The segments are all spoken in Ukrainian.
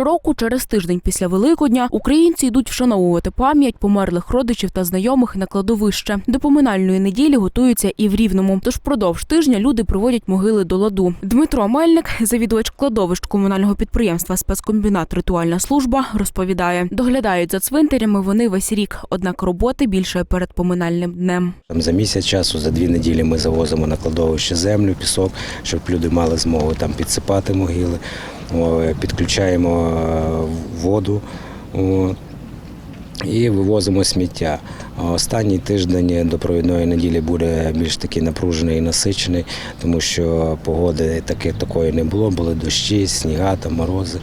Щороку, через тиждень після Великодня, українці йдуть вшановувати пам'ять померлих родичів та знайомих на кладовище. До поминальної неділі готуються і в Рівному. Тож впродовж тижня люди приводять могили до ладу. Дмитро Мельник, завідувач кладовищ комунального підприємства спецкомбінат Ритуальна служба, розповідає: доглядають за цвинтарями вони весь рік, однак роботи більше перед поминальним днем. За місяць часу, за дві неділі ми завозимо на кладовище землю, пісок, щоб люди мали змогу там підсипати могили, підключаємо е, воду і вивозимо сміття. Останній тиждень до провідної неділі буде більш такий напружений і насичений, тому що погоди таки, такої не було, були дощі, сніга та морози.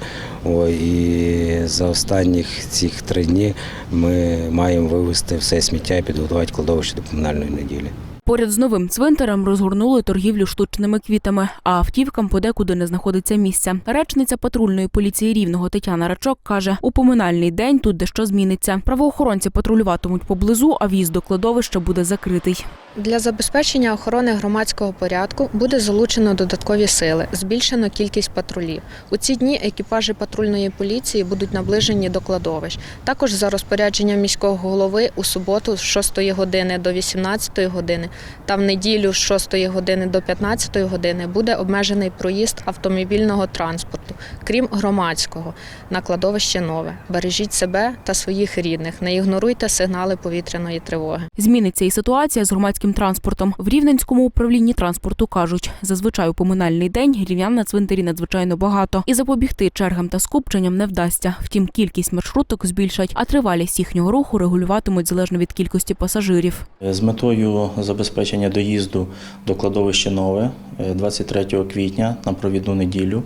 О, і за останніх цих три дні ми маємо вивезти все сміття і підготувати кладовище до комунальної неділі. Поряд з новим цвинтарем розгорнули торгівлю штучними квітами, а автівкам подекуди не знаходиться місця. Речниця патрульної поліції рівного Тетяна Рачок каже: у поминальний день тут дещо зміниться. Правоохоронці патрулюватимуть поблизу, а в'їзд до кладовища буде закритий. Для забезпечення охорони громадського порядку буде залучено додаткові сили, збільшено кількість патрулів. У ці дні екіпажі патрульної поліції будуть наближені до кладовищ. Також за розпорядженням міського голови у суботу з 6 години до 18 години та в неділю з 6 години до 15 години буде обмежений проїзд автомобільного транспорту, крім громадського, на кладовище нове. Бережіть себе та своїх рідних, не ігноруйте сигнали повітряної тривоги. Зміниться і ситуація з громадським транспортом. В Рівненському управлінні транспорту кажуть, зазвичай у поминальний день рівнян на цвинтарі надзвичайно багато, і запобігти чергам та скупченням не вдасться. Втім, кількість маршруток збільшать, а тривалість їхнього руху регулюватимуть залежно від кількості пасажирів. З метою забезпечення доїзду до кладовища Нове е, 23 квітня на провідну неділю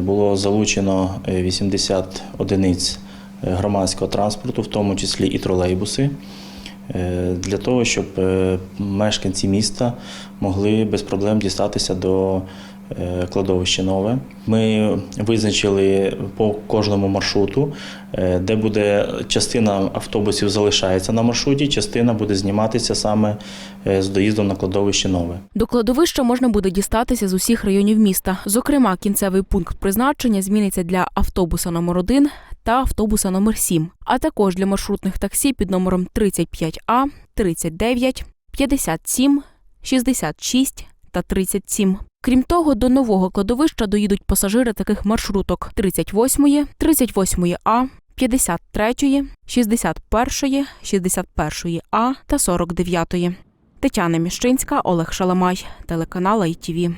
було залучено е, 80 одиниць е, громадського транспорту, в тому числі і тролейбуси, е, для того, щоб е, мешканці міста могли без проблем дістатися до е, кладовища Нове. Ми визначили по кожному маршруту, е, де буде частина автобусів залишається на маршруті, частина буде зніматися саме е, з доїздом на кладовище Нове. До кладовища можна буде дістатися з усіх районів міста. Зокрема, кінцевий пункт призначення зміниться для автобуса номер 1 та автобуса номер 7, а також для маршрутних таксі під номером 35А, 39, 57, 66 та 37. Крім того, до нового кладовища доїдуть пасажири таких маршруток 38, 38 А, 53, 61, 61 А та 49. Тетяна Міщинська, Олег Шаламай, телеканал ITV.